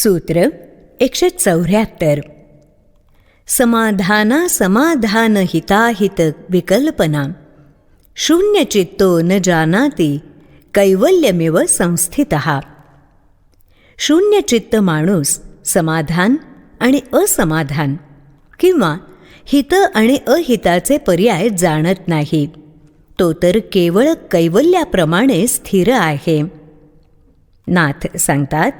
सूत्र एकशे चौऱ्याहत्तर समाधाना समाधान हिताहित विकल्पना शून्य चित्तो न जानाती कैवल्यमेव संस्थित शून्य चित्त माणूस समाधान आणि असमाधान किंवा हित आणि अहिताचे पर्याय जाणत नाही तो तर केवळ कैवल्याप्रमाणे स्थिर आहे नाथ सांगतात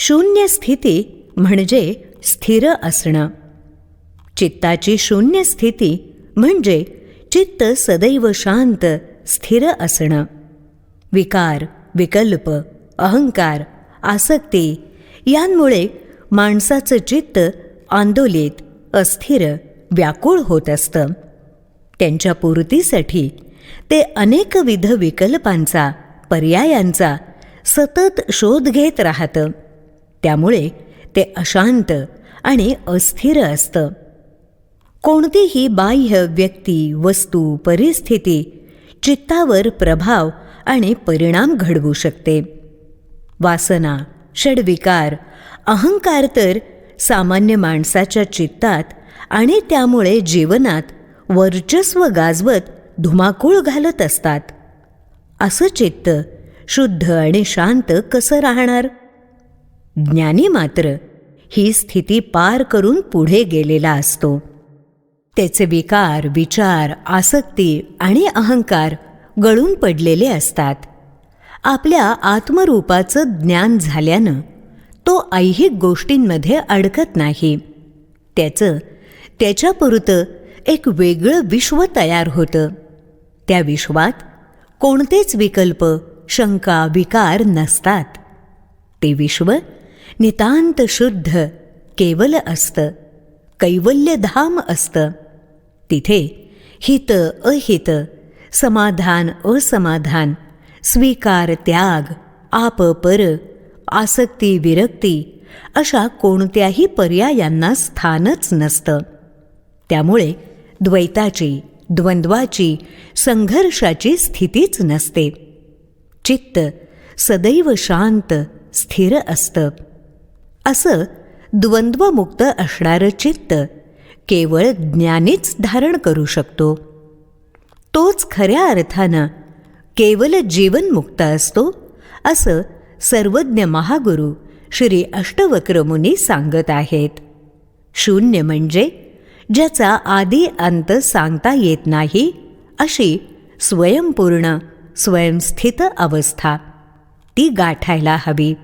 शून्य स्थिती म्हणजे स्थिर असणं. चित्ताची शून्य स्थिती म्हणजे चित्त सदैव शांत स्थिर असणं. विकार विकल्प अहंकार आसक्ती यांमुळे माणसाचं चित्त आंदोलित अस्थिर व्याकुळ होत असतं. त्यांच्या पूर्तीसाठी ते अनेकविध विकल्पांचा पर्यायांचा सतत शोध घेत राहतं. त्यामुळे ते अशांत आणि अस्थिर असतं. कोणतीही बाह्य व्यक्ती वस्तू परिस्थिती चित्तावर प्रभाव आणि परिणाम घडवू शकते. वासना षडविकार अहंकार तर सामान्य माणसाच्या चित्तात आणि त्यामुळे जीवनात वर्चस्व गाजवत धुमाकूळ घालत असतात. असं चित्त शुद्ध आणि शांत कसं राहणार? ज्ञानी मात्र ही स्थिती पार करून पुढे गेलेला असतो. त्याचे विकार विचार आसक्ती आणि अहंकार गळून पडलेले असतात. आपल्या आत्मरूपाचं ज्ञान झाल्यानं तो ऐहिक गोष्टींमध्ये अडकत नाही. त्याचं त्याच्यापुरतं एक वेगळं विश्व तयार होतं. त्या विश्वात कोणतेच विकल्प शंका विकार नसतात. ते विश्व नितांत शुद्ध केवल असतं कैवल्यधाम असतं. तिथे हित अहित समाधान असमाधान स्वीकार त्याग आप पर आसक्ती विरक्ती अशा कोणत्याही पर्यायांना स्थानच नसतं. त्यामुळे द्वैताची द्वंद्वाची संघर्षाची स्थितीच नसते. चित्त सदैव शांत स्थिर असतं. असं द्वंद्वमुक्त असणारं चित्त केवळ ज्ञानीच धारण करू शकतो. तोच खऱ्या अर्थानं केवल जीवनमुक्त असतो असं सर्वज्ञ महागुरु श्री अष्टवक्रमुनी सांगत आहेत. शून्य म्हणजे ज्याचा आदी अंत सांगता येत नाही अशी स्वयंपूर्ण स्वयंस्थित अवस्था. ती गाठायला हवी.